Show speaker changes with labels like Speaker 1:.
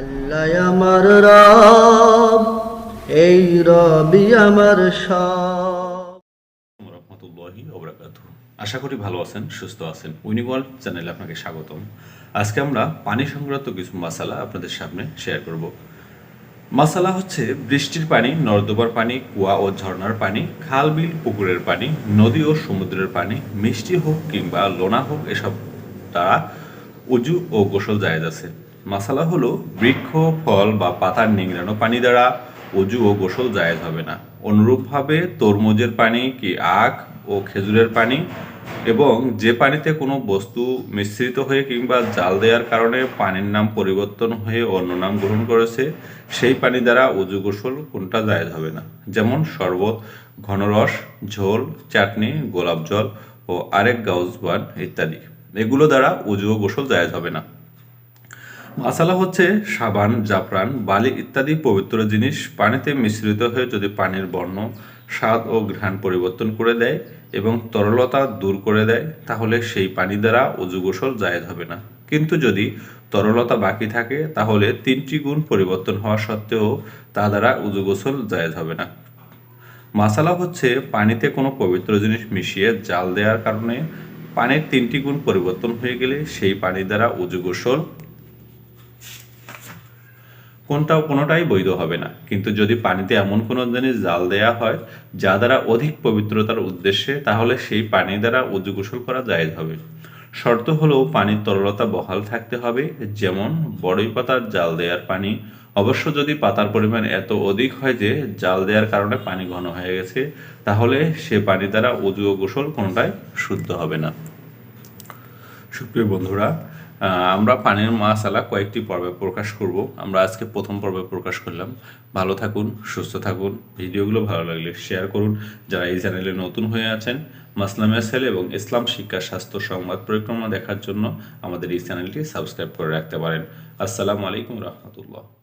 Speaker 1: আল্লাহ আমার রব, এই রবি আমার
Speaker 2: আশা করি ভালো আছেন, সুস্থ আছেন। উইনিওয়ার্ল্ড চ্যানেলে আপনাকে স্বাগতম। আজকে আমরা পানি সংক্রান্ত কিছু মশালা আপনাদের সামনে শেয়ার করব। মশালা হচ্ছে বৃষ্টির পানি, নর্দমার পানি, কুয়া ও ঝর্ণার পানি, খাল, বিল, পুকুরের পানি, নদী ও সমুদ্রের পানি, মিষ্টি হোক কিংবা লোনা হোক, এসব দ্বারা উজু ও গোসল জায়েজ আছে। মশালা হলো বৃক্ষ, ফল বা পাতার নিংড়ানো পানি দ্বারা অজু ও গোসল জায়েজ হবে না। অনুরূপভাবে তরমুজের পানি কি আখ ও খেজুরের পানি এবং যে পানিতে কোনো বস্তু মিশ্রিত হয়ে কিংবা জাল দেওয়ার কারণে পানির নাম পরিবর্তন হয়ে অন্য নাম গ্রহণ করেছে, সেই পানি দ্বারা উজু গোসল কোনটা জায়েজ হবে না। যেমন শরবত, ঘনরস, ঝোল, চাটনি, গোলাপ জল ও আরেক গাউজবান ইত্যাদি। এগুলো দ্বারা উজু গোসল জায়েজ হবে না। মাসালা হচ্ছে সাবান, জাফরান, বালি ইত্যাদি পবিত্র জিনিস পানিতে মিশ্রিত হয়ে যদি পানির বর্ণ, স্বাদ ও ঘ্রাণ পরিবর্তন করে দেয় এবং তরলতা দূর করে দেয়, তাহলে সেই পানি দ্বারা অজু গোসল জায়েজ হবে না। কিন্তু যদি তরলতা বাকি থাকে, তাহলে তিনটি গুণ পরিবর্তন হওয়া সত্ত্বেও তা দ্বারা উজু গোসল জায়েজ হবে না। মাসালা হচ্ছে পানিতে কোনো পবিত্র জিনিস মিশিয়ে জাল দেওয়ার কারণে পানির তিনটি গুণ পরিবর্তন হয়ে গেলে সেই পানি দ্বারা উজু গোসল কোনটাও কোনোটাই বৈধ হবে না। কিন্তু যদি পানিতে এমন কোনো জিনিস জাল দেয়া হয়, যা দ্বারা অধিক পবিত্রতার উদ্দেশ্যে, তাহলে সেই পানি দ্বারা উজু গোসল করা জায়েজ হবে। শর্ত হলো পানির তরলতা বহাল থাকতে হবে, যেমন বড়ই পাতার জাল দেওয়ার পানি। অবশ্য যদি পাতার পরিমাণ এত অধিক হয় যে জাল দেওয়ার কারণে পানি ঘন হয়ে গেছে, তাহলে সে পানি দ্বারা উজু ও গোসল কোনোটাই শুদ্ধ হবে না। সুপ্রিয় বন্ধুরা আমরা পানির মাসালা কয়েকটি পর্বে প্রকাশ করব। আমরা আজকে প্রথম পর্বে প্রকাশ করলাম। ভালো থাকুন, সুস্থ থাকুন। ভিডিওগুলো ভালো লাগলে শেয়ার করুন। যারা এই চ্যানেলে নতুন হয়ে আছেন মাসলাম সেল এবং ইসলাম শিক্ষা স্বাস্থ্য সংবাদ পরিক্রমা দেখার জন্য আমাদের এই চ্যানেলটি সাবস্ক্রাইব করে রাখতে পারেন। আসসালামু আলাইকুম রহমতুল্লাহ।